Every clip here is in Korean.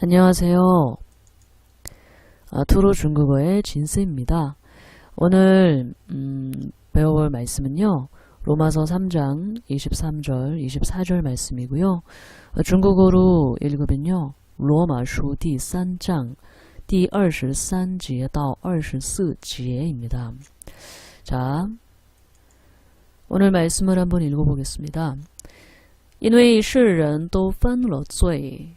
안녕하세요. 아, 투로 중국어의 진스입니다. 오늘 음, 배워볼 말씀은요. 로마서 3장 23절, 24절 말씀이고요. 어, 중국어로 읽으면요. 로마书第3章第23节到24节입니다. 자, 오늘 말씀을 한번 읽어보겠습니다. 因为世人都犯了罪，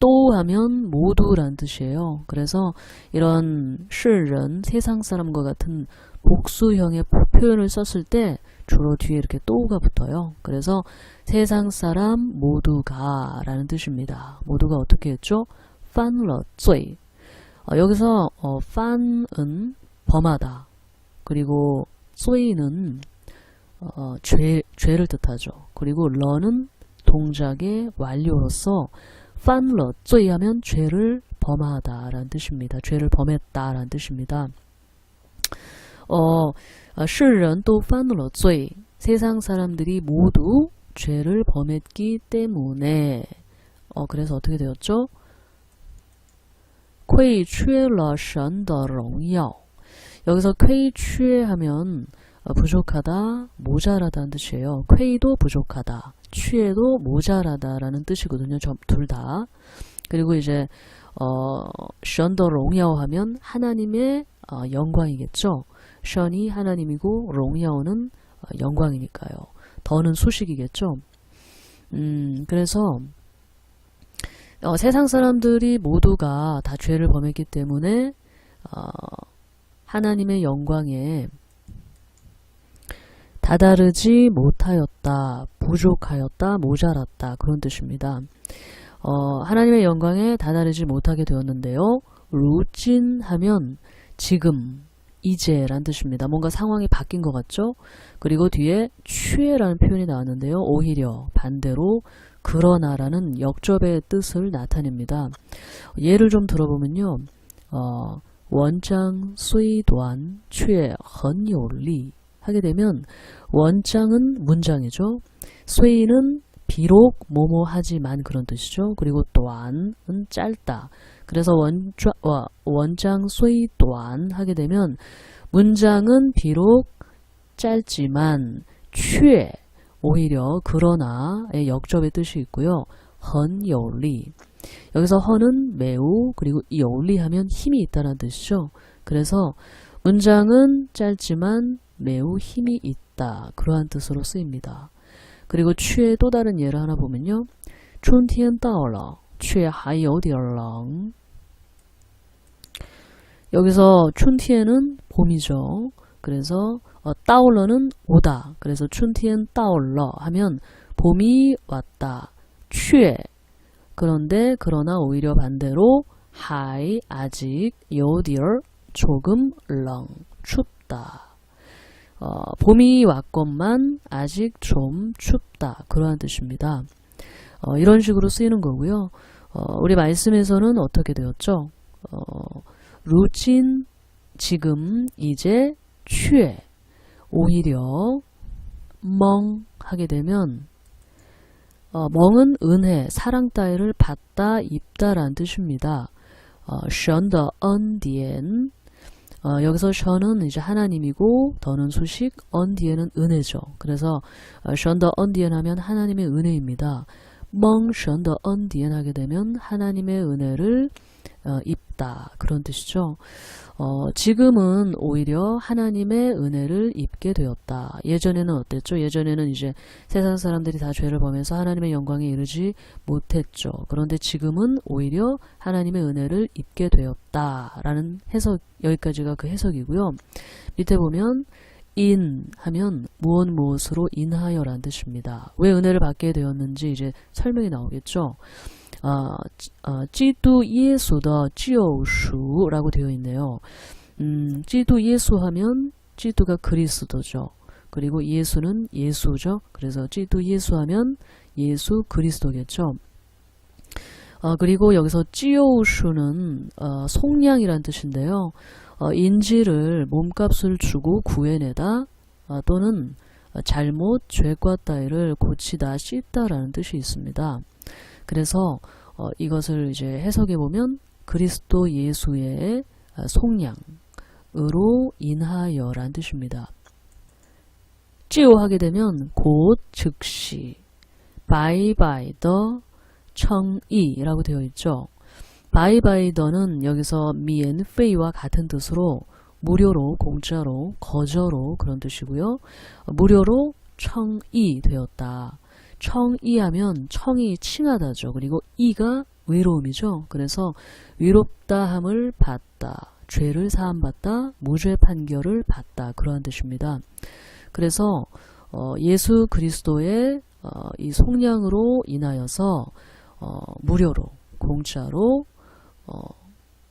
또 하면 모두란 뜻이에요. 그래서 이런 실은 세상 사람과 같은 복수형의 표현을 썼을 때 주로 뒤에 이렇게 또가 붙어요. 그래서 세상 사람 모두가 라는 뜻입니다. 모두가 어떻게 했죠? 판러 쯔이 어, 여기서 어, 판은 범하다 그리고 쯔이는 어, 죄, 죄를 뜻하죠. 그리고 러는 동작의 완료로서 犯了 罪하면 죄를 범하다라는 뜻입니다. 죄를 범했다라는 뜻입니다. 어, 어, 世人都犯了罪. 세상 사람들이 모두 죄를 범했기 때문에 어, 그래서 어떻게 되었죠? 亏缺了神的荣耀. 여기서 亏缺하면 어, 부족하다, 모자라다는 뜻이에요. 쾌도 부족하다, 취해도 모자라다라는 뜻이거든요. 둘 다. 그리고 이제 어, 션더 롱야오 하면 하나님의 어, 영광이겠죠. 션이 하나님이고 롱야오는 어, 영광이니까요. 더는 수식이겠죠. 음, 그래서 어, 세상 사람들이 모두가 다 죄를 범했기 때문에 어, 하나님의 영광에 다다르지 못하였다, 부족하였다, 모자랐다 그런 뜻입니다. 어, 하나님의 영광에 다다르지 못하게 되었는데요. 루진 하면 지금, 이제란 뜻입니다. 뭔가 상황이 바뀐 것 같죠? 그리고 뒤에 취해라는 표현이 나왔는데요. 오히려 반대로 그러나라는 역접의 뜻을 나타냅니다. 예를 좀 들어보면요. 어, 원장 수이도안 취 헌요리 하게 되면 원장은 문장이죠. 쇠이는 비록 뭐뭐 하지만 그런 뜻이죠. 그리고 또한은 짧다. 그래서 원자, 원장 쇠이 또한 하게 되면 문장은 비록 짧지만 취 오히려 그러나의 역접의 뜻이 있고요. 헌여리 여기서 헌은 매우 그리고 여리 하면 힘이 있다는 뜻이죠. 그래서 문장은 짧지만 매우 힘이 있다. 그러한 뜻으로 쓰입니다. 그리고 취의 또 다른 예를 하나 보면요. 春天到了,却还有点冷. 여기서 춘티에는 봄이죠. 그래서 어, 따올러는 오다. 그래서 춘티엔 따올러 하면 봄이 왔다. 취 그런데 그러나 오히려 반대로 하이 아직 요디얼 조금 렁 춥다. 어, 봄이 왔건만 아직 좀 춥다. 그러한 뜻입니다. 어, 이런 식으로 쓰이는 거고요. 어, 우리 말씀에서는 어떻게 되었죠? 어, 루진 지금 이제 취해 오히려 멍 하게 되면 어, 멍은 은혜, 사랑 따위를 받다, 입다라는 뜻입니다. 어, 神的 恩典 어, 여기서 션은 이제 하나님이고 더는 수식, 언 뒤에는 은혜죠. 그래서 어, 션더 언 뒤에 하면 하나님의 은혜입니다. 멍 션더 언 뒤에 하게 되면 하나님의 은혜를 어, 입다 그런 뜻이죠. 어, 지금은 오히려 하나님의 은혜를 입게 되었다. 예전에는 어땠죠? 예전에는 이제 세상 사람들이 다 죄를 범해서 하나님의 영광에 이르지 못했죠. 그런데 지금은 오히려 하나님의 은혜를 입게 되었다. 라는 해석, 여기까지가 그 해석이고요. 밑에 보면 인 하면 무언 무엇으로 인하여 라는 뜻입니다. 왜 은혜를 받게 되었는지 이제 설명이 나오겠죠. 아, 아, 지도 예수더 지오수라고 되어 있네요. 음, 지도 예수 하면 지도가 그리스도죠. 그리고 예수는 예수죠. 그래서 지도 예수 하면 예수 그리스도겠죠. 아, 그리고 여기서 찌오우슈는 어, 아, 속량이란 뜻인데요. 어, 인지를 몸값을 주고 구해내다 어, 또는 어, 잘못 죄과 따위를 고치다 씻다라는 뜻이 있습니다. 그래서 어, 이것을 이제 해석해 보면 그리스도 예수의 어, 속량으로 인하여란 뜻입니다. 찌오하게 되면 곧 즉시 바이바이 더 청이라고 되어 있죠. 바이바이 더는 여기서 미엔 페이와 같은 뜻으로 무료로 공짜로 거저로 그런 뜻이고요. 무료로 청이 되었다. 청이하면 청이 칭하다죠. 그리고 이가 외로움이죠. 그래서 위롭다함을 받다, 죄를 사함받다, 무죄 판결을 받다 그러한 뜻입니다. 그래서 어, 예수 그리스도의 어, 이 속량으로 인하여서 어, 무료로 공짜로 어,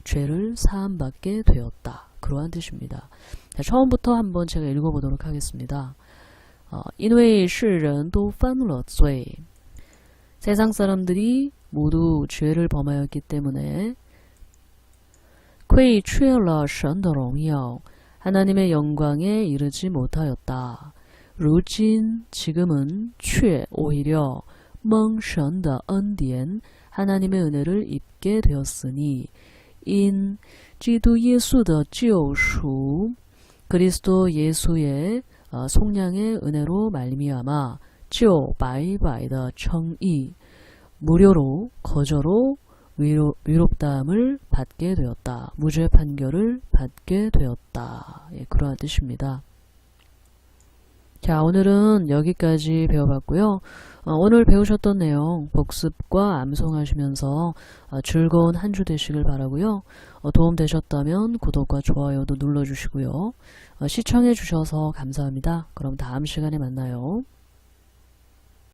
죄를 사함받게 되었다. 그러한 뜻입니다. 자, 처음부터 한번 제가 읽어보도록 하겠습니다. 어, 因为世人都犯了罪. 세상 사람들이 모두 죄를 범하였기 때문에 亏缺了神的荣耀, 하나님의 영광에 이르지 못하였다. 如今 지금은 却 오히려 蒙神的恩典 하나님의 은혜를 입게 되었으니 인基督 예수的 救赎 그리스도 예수의 어, 속량의 은혜로 말미암아 就白白的 청이 무료로 거저로 위로, 위롭다함을 받게 되었다. 무죄 판결을 받게 되었다. 예, 그러한 뜻입니다. 자, 오늘은 여기까지 배워봤고요. 어, 오늘 배우셨던 내용 복습과 암송하시면서 어, 즐거운 한 주 되시길 바라고요. 어, 도움 되셨다면 구독과 좋아요도 눌러주시고요. 어, 시청해 주셔서 감사합니다. 그럼 다음 시간에 만나요.